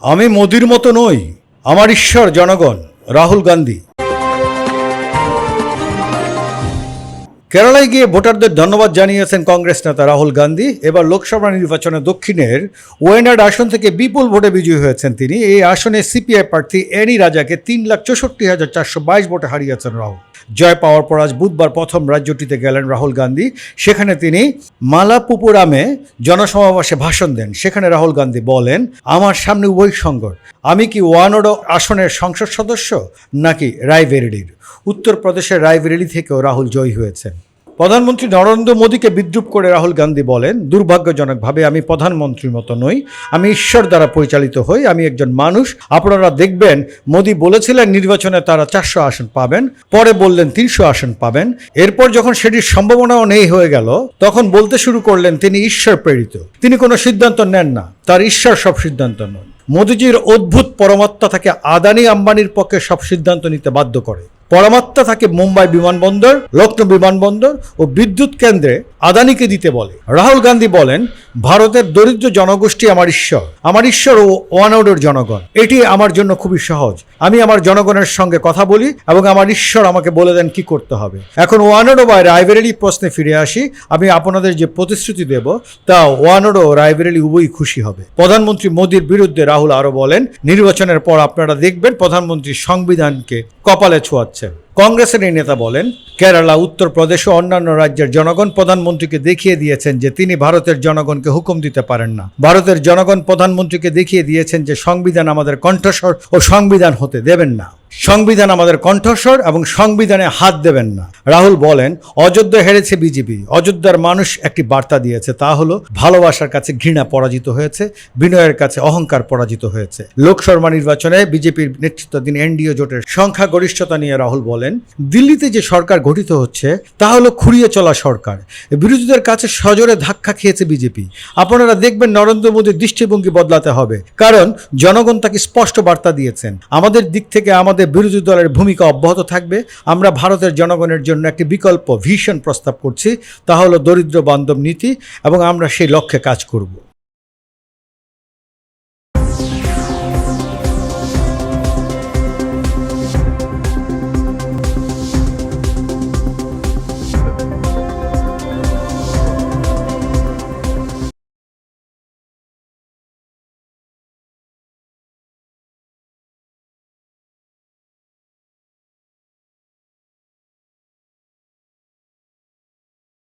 আমি মোদির মতো নই, আমার ঈশ্বর জনগণ, রাহুল গান্ধী। কেরালায় গিয়ে ভোটারদের ধন্যবাদ জানিয়েছেন কংগ্রেস নেতা রাহুল গান্ধী। এবার লোকসভা নির্বাচনে দক্ষিণের ওয়েনাড আসন থেকে বিপুল ভোটে বিজয়ী হয়েছেন তিনি। এই আসনে সিপিআই প্রার্থী এনি রাজাকে তিন লাখ চৌষট্টি হাজার চারশো বাইশ ভোটে হারিয়েছেন রাহুল। জয় পাওয়ার পর আজ বুধবার প্রথম রাজ্যটিতে গেলেন রাহুল গান্ধী। সেখানে তিনি মালাপুপুরামে জনসমাবেশে ভাষণ দেন। সেখানে রাহুল গান্ধী বলেন, আমার সামনে উভয় সংকট আমি কি ওয়ানোড আসনের সংসদ সদস্য নাকি রায়বেরেলির উত্তরপ্রদেশের রায়বেরেলি থেকেও রাহুল জয়ী হয়েছেন। প্রধানমন্ত্রী নরেন্দ্র মোদীকে বিদ্রুপ করে রাহুল গান্ধী বলেন, দুর্ভাগ্যজনকভাবে আমি প্রধানমন্ত্রীর মতো নই। আমি ঈশ্বর দ্বারা পরিচালিত হই। আমি একজন মানুষ। আপনারা দেখবেন, মোদী বলেছিলেন নির্বাচনে তারা চারশো আসন পাবেন, পরে বললেন তিনশো আসন পাবেন। এরপর যখন সেটির সম্ভাবনাও নেই হয়ে গেল, তখন বলতে শুরু করলেন তিনি ঈশ্বর প্রেরিত। তিনি কোনো সিদ্ধান্ত নেন না। তার ঈশ্বর সব সিদ্ধান্ত নন। মোদিজির অদ্ভুত পরমাত্মা তাকে আদানি আম্বানির পক্ষে সব সিদ্ধান্ত নিতে বাধ্য করে। পরমাত্মা তাকে মুম্বাই বিমানবন্দর লখনৌ বিমানবন্দর ও বিদ্যুৎ কেন্দ্রে আদানিকে দিতে বলে। রাহুল গান্ধী বলেন, ভারতের দরিদ্র জনগোষ্ঠী আমার ঈশ্বর। আমার ঈশ্বর ও ওয়ানওডের জনগণ। এটি আমার জন্য খুবই সহজ। আমি আমার জনগণের সঙ্গে কথা বলি এবং আমার ঈশ্বর আমাকে বলে দেন কি করতে হবে। এখন ওয়ান ওয়ানোডো বা রায়বেরেলি প্রশ্নে ফিরে আসি। আমি আপনাদের যে প্রতিশ্রুতি দেব, তা ওয়ানোডো ও রায়বেরেলি উভয়ই খুশি হবে। প্রধানমন্ত্রী মোদীর বিরুদ্ধে রাহুল আরও বলেন, নির্বাচনের পর আপনারা দেখবেন প্রধানমন্ত্রী সংবিধানকে কপালে ছোঁয়াচ্ছেন কংগ্রেসের এই নেতা বলেন, কেরালা উত্তরপ্রদেশ ও অন্যান্য রাজ্যের জনগণ প্রধানমন্ত্রীকে দেখিয়ে দিয়েছেন যে তিনি ভারতের জনগণকে হুকুম দিতে পারেন না। ভারতের জনগণ প্রধানমন্ত্রীকে দেখিয়ে দিয়েছেন যে সংবিধান আমাদের কণ্ঠস্বর ও সংবিধান হতে দেবেন না। সংবিধান আমাদের কণ্ঠস্বর এবং সংবিধানে হাত দেবেন না। রাহুল বলেন, অযোধ্যা হেরেছে বিজেপি। অযোধ্যার মানুষ একটি বার্তা দিয়েছে, তা হলো, ভালোবাসার কাছে ঘৃণা পরাজিত হয়েছে, বিনয়ের কাছে অহংকার পরাজিত হয়েছে। লোকসভা নির্বাচনে বিজেপির নেতৃত্বাধীন এনডিও জোটের সংখ্যাগরিষ্ঠতা নিয়ে রাহুল বলেন, দিল্লিতে যে সরকার গঠিত হচ্ছে, তা হলো খুঁড়িয়ে চলা সরকার। বিরোধীদের কাছে সজোরে ধাক্কা খেয়েছে বিজেপি। আপনারা দেখবেন নরেন্দ্র মোদীর দৃষ্টিভঙ্গি বদলাতে হবে, কারণ জনগণ তাকে স্পষ্ট বার্তা দিয়েছেন। আমাদের দিক থেকে আমাদের বিরোধী দলের ভূমিকা অব্যাহত থাকবে। আমরা ভারতের জনগণের জন্য একটি বিকল্প ভিশন প্রস্তাব করছি। তা হলো দরিদ্র বান্ধব নীতি এবং আমরা সেই লক্ষ্যে কাজ করব।